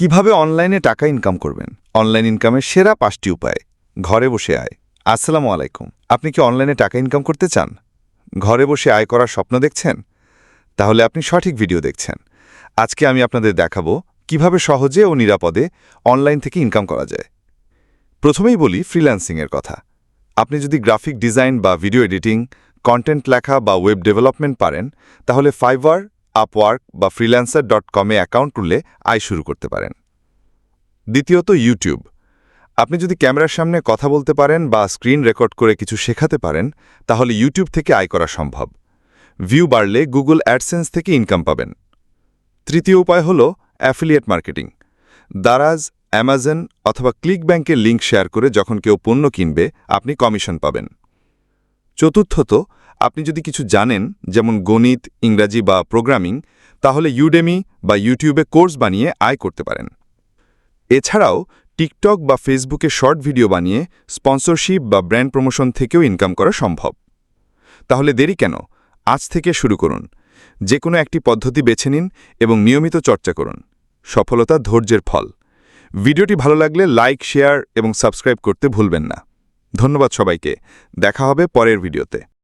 কীভাবে অনলাইনে টাকা ইনকাম করবেন? অনলাইন ইনকামের সেরা পাঁচটি উপায়। ঘরে বসে আয়। আসসালামু আলাইকুম। আপনি কি অনলাইনে টাকা ইনকাম করতে চান? ঘরে বসে আয় করার স্বপ্ন দেখছেন? তাহলে আপনি সঠিক ভিডিও দেখছেন। আজকে আমি আপনাদের দেখাবো কীভাবে সহজে ও নিরাপদে অনলাইন থেকে ইনকাম করা যায়। প্রথমেই বলি ফ্রিল্যান্সিংয়ের কথা। আপনি যদি গ্রাফিক ডিজাইন বা ভিডিও এডিটিং, কন্টেন্ট লেখা বা ওয়েব ডেভেলপমেন্ট পারেন, তাহলে ফাইবার আপওয়ার্ক বা ফ্রিল্যান্সার ডট কমে অ্যাকাউন্ট খুললে আয় শুরু করতে পারেন। দ্বিতীয়ত ইউটিউব আপনি যদি ক্যামেরার সামনে কথা বলতে পারেন বা স্ক্রিন রেকর্ড করে কিছু শেখাতে পারেন, তাহলে ইউটিউব থেকে আয় করা সম্ভব। ভিউ বাড়লে গুগল অ্যাডসেন্স থেকে ইনকাম পাবেন। তৃতীয় উপায় হল অ্যাফিলিয়েট মার্কেটিং দারাজ অ্যামাজন অথবা ক্লিক ব্যাংকের লিঙ্ক শেয়ার করে যখন কেউ পণ্য কিনবে, আপনি কমিশন পাবেন। চতুর্থত, আপনি যদি কিছু জানেন, যেমন গণিত, ইংরাজি বা প্রোগ্রামিং, তাহলে ইউডেমি বা ইউটিউবে কোর্স বানিয়ে আয় করতে পারেন। এছাড়াও টিকটক বা ফেসবুকে শর্ট ভিডিও বানিয়ে স্পন্সরশিপ বা ব্র্যান্ড প্রমোশন থেকেও ইনকাম করা সম্ভব। তাহলে দেরি কেন? আজ থেকে শুরু করুন। যে কোনো একটি পদ্ধতি বেছে নিন এবং নিয়মিত চর্চা করুন। সফলতা ধৈর্যের ফল। ভিডিওটি ভালো লাগলে লাইক, শেয়ার এবং সাবস্ক্রাইব করতে ভুলবেন না। ধন্যবাদ সবাইকে। দেখা হবে পরের ভিডিওতে।